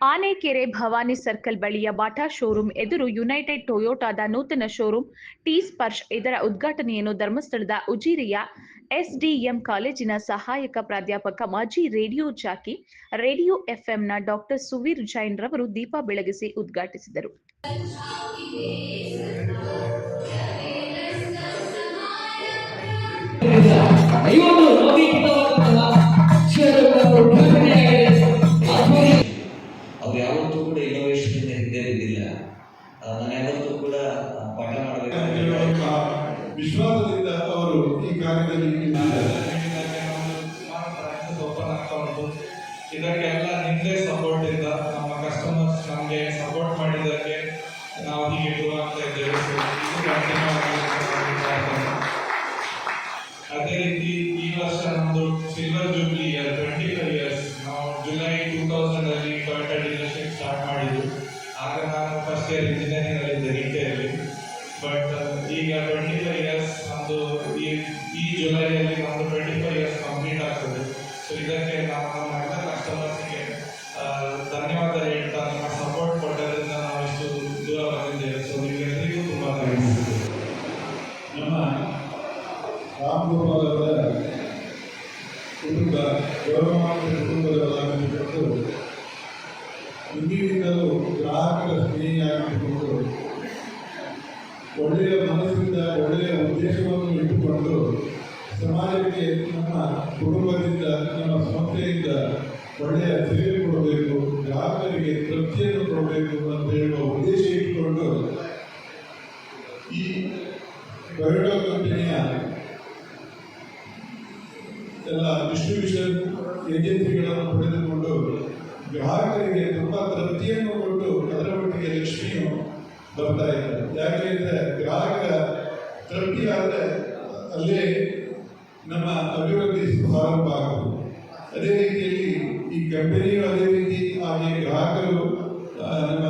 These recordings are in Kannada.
ಆನೆಕೆರೆ ಭವಾನಿ ಸರ್ಕಲ್ ಬಳಿಯ ಬಾಟಾ ಶೋರೂಮ್ ಎದುರು ಯುನೈಟೆಡ್ ಟೊಯೋಟಾದ ನೂತನ ಶೋರೂಮ್ ಟಿ ಸ್ಪರ್ಶ್ ಇದರ ಉದ್ಘಾಟನೆಯನ್ನು ಧರ್ಮಸ್ಥಳದ ಉಜಿರಿಯ ಎಸ್ಡಿಎಂ ಕಾಲೇಜಿನ ಸಹಾಯಕ ಪ್ರಾಧ್ಯಾಪಕ ಮಾಜಿ ರೇಡಿಯೋ ಜಾಕಿ, ರೇಡಿಯೋ ಎಫ್ಎಂನ ಡಾಕ್ಟರ್ ಸುವೀರ್ ಜೈನ್ ರವರು ದೀಪ ಬೆಳಗಿಸಿ ಉದ್ಘಾಟಿಸಿದರು. ಇನ್ನೋವೇಷನ್ ಇಂದ ಹಿಂದೆ ಬಿದ್ದಿಲ್ಲ ಆ, ನಾನು ಯಾವತ್ತೂ ಕೂಡ ಪಾಠ ಮಾಡಬೇಕು ವಿಶ್ವಾಸದಿಂದ ಅವರು ಈ ಕಾರ್ಯದಲ್ಲಿ ಇದಕ್ಕೆಲ್ಲ ನಿಮ್ಮದೇ ಸಪೋರ್ಟ್ ಇಂದ ನಮ್ಮ ಕಸ್ಟಮರ್ಸ್ ನಮಗೆ ಸಪೋರ್ಟ್ ಮಾಡಿದ್ದಕ್ಕೆ ನಾವು ಹೀಗೆ ಗ್ರೋ ಆಗ್ತಾ ಇದ್ದೇವೆ. ಅದೇ ರೀತಿ ಈ ವರ್ಷ ನಮ್ಮದು silver jubilee year twenty five years ನಾವು July two thousand year engineering ಅಲ್ಲಿ ಇದ್ದೆ ನಿಟ್ಟೆಯಲ್ಲಿ ಬಟ್ ಈಗ ಟ್ವೆಂಟಿ ಫೈವ್ ಇಯರ್ಸ್ ನಮ್ಮದು ಈ ಈ ಜುಲೈಯಲ್ಲಿ ನಮ್ಮದು ಟ್ವೆಂಟಿ ಫೈವ್ ಇಯರ್ಸ್ ಕಂಪ್ಲೀಟ್ ಆಗ್ತದೆ. ಸೊ ಇದಕ್ಕೆ ನಾವು ನಮ್ಮ ಎಲ್ಲ ಕಸ್ಟಮರ್ಸ್ಗೆ ಧನ್ಯವಾದ ಹೇಳ್ತಾ ನಿಮ್ಮ ಸಪೋರ್ಟ್ ಕೊಟ್ಟದ್ರಿಂದ ನಾವು ಇಷ್ಟು ದೂರ ಬಂದಿದ್ದೇವೆ. ಸೊ ನಿಮಗೆಲ್ಲರಿಗೂ ತುಂಬ ಥ್ಯಾಂಕ್ಸ್ ನಮ್ಮ ರಾಮ್ ಗೋಪಾಲ್ ಅವರ ಕುಟುಂಬ ಗೌರವ ಕುಟುಂಬದ ಬಲಾಗಿದ್ದು ಒಳ್ಳೆಯ ಮನಸ್ಸಿಂದ ಒಳ್ಳೆಯ ಉದ್ದೇಶವನ್ನು ಇಟ್ಟುಕೊಂಡು ಸಮಾಜಕ್ಕೆ ನಮ್ಮ ಕುಟುಂಬದಿಂದ, ನಮ್ಮ ಸಂಸ್ಥೆಯಿಂದ ಒಳ್ಳೆಯ ಸೇವೆ ಕೊಡಬೇಕು, ಗ್ರಾಹಕರಿಗೆ ತೃಪ್ತಿಯನ್ನು ಕೊಡಬೇಕು ಅಂತ ಹೇಳುವ ಉದ್ದೇಶ ಇಟ್ಟುಕೊಂಡು ಈ ಟೊಯೋಟಾ ಕಂಪನಿಯ ಎಲ್ಲ ಡಿಸ್ಟ್ರಿಬ್ಯೂಷನ್ ಏಜೆನ್ಸಿಗಳನ್ನು ಪಡೆದುಕೊಂಡು ಗ್ರಾಹಕರಿಗೆ ತುಂಬ ಬರ್ತಾ ಇದ್ದಾರೆ. ಯಾಕೆಂದರೆ ಗ್ರಾಹಕರ ತೃಪ್ತಿ ಆದರೆ ಅಲ್ಲೇ ನಮ್ಮ ಅಭಿವೃದ್ಧಿ ಪ್ರಾರಂಭ ಆಗುತ್ತೆ. ಅದೇ ರೀತಿಯಲ್ಲಿ ಈ ಕಂಪನಿಯು ಅದೇ ರೀತಿ ಹಾಗೆ ಗ್ರಾಹಕರು ನಮ್ಮ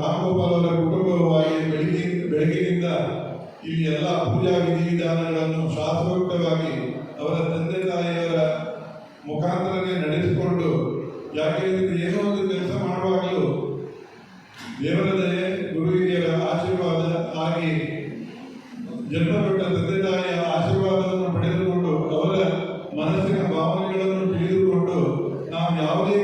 ರಾಮ್ ಗೋಪಾಲ್ ಅವರ ಕುಟುಂಬವು ಹಾಗೆ ಬೆಳಗ್ಗೆ ಬೆಳಗ್ಗಿನಿಂದ ಇಲ್ಲಿ ಎಲ್ಲ ಪೂಜಾ ವಿಧಿವಿಧಾನಗಳನ್ನು ಶಾಸ್ತ್ರೋಕ್ತವಾಗಿ ಅವರ ತಂದೆ ತಾಯಿಯವರ ಮುಖಾಂತರನೇ ನಡೆಸಿಕೊಂಡು, ಯಾಕೆ ಏನೋ ಒಂದು ಕೆಲಸ ಮಾಡುವಾಗಲೂ ದೇವರ ತಂದೆ ತಾಯಿಯ ಆಶೀರ್ವಾದವನ್ನು ಪಡೆದುಕೊಂಡು ಅವರ ಮನಸ್ಸಿನ ಭಾವನೆಗಳನ್ನು ತಿಳಿದುಕೊಂಡು ನಾವು ಯಾವುದೇ